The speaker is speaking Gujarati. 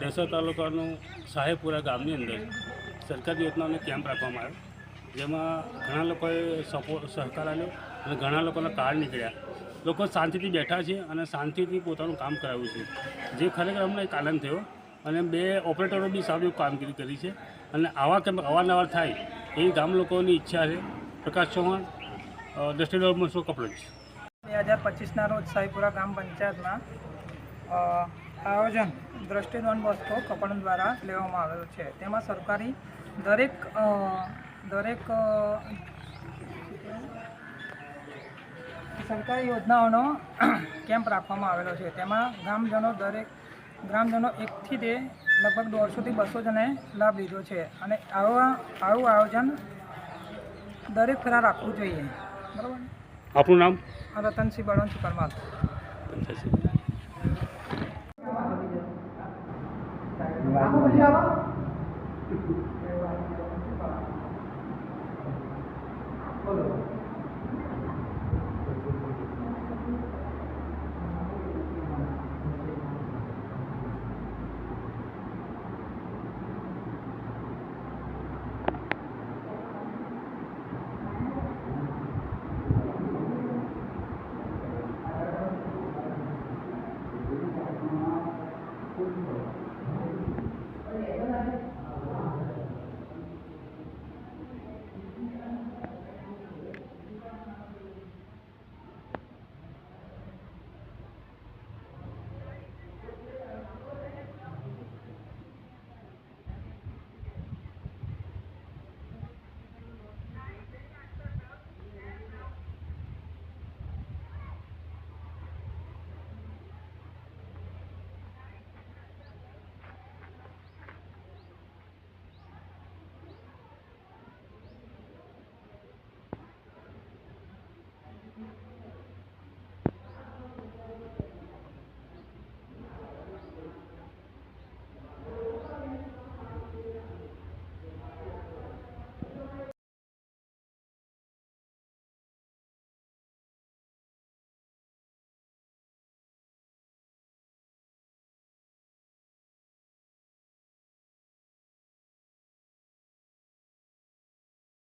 દેસર તાલુકાનું સાહેબપુરા ગામની અંદર સરકારી યોજનાઓને કેમ્પ રાખવામાં આવ્યો. જેમાં ઘણા લોકોએ સપોર્ટ સહકાર આપ્યો અને ઘણા લોકોના કાર્ડ નીકળ્યા. લોકો શાંતિથી બેઠા છે અને શાંતિથી પોતાનું કામ કરાવ્યું છે. જે ખરેખર અમને એક આનંદ થયો અને બે ઓપરેટરો બી સારું કામગીરી કરી છે અને આવા કેમ્પ અવારનવાર થાય એવી ગામ લોકોની ઈચ્છા છે. પ્રકાશ ચૌહાણ દ્રષ્ટિ કપડો કપડજ બે હજાર પચીસના રોજ સાહેબપુરા ગ્રામ પંચાયતમાં આયોજન દ્રષ્ટિ ડોન કપણ દ્વારા લેવામાં આવેલું છે. તેમાં સરકારી દરેક દરેક સરકારી યોજનાઓનો કેમ્પ રાખવામાં આવેલો છે. તેમાં ગ્રામજનો દરેક ગ્રામજનો એકથી તે લગભગ દોઢસોથી બસો જણે લાભ લીધો છે અને આવા આવું આયોજન દરેક ફેરા રાખવું જોઈએ. બરાબર ને? આપણું નામ? રતનસિંહ બળવંત પરમાર. Aku beli?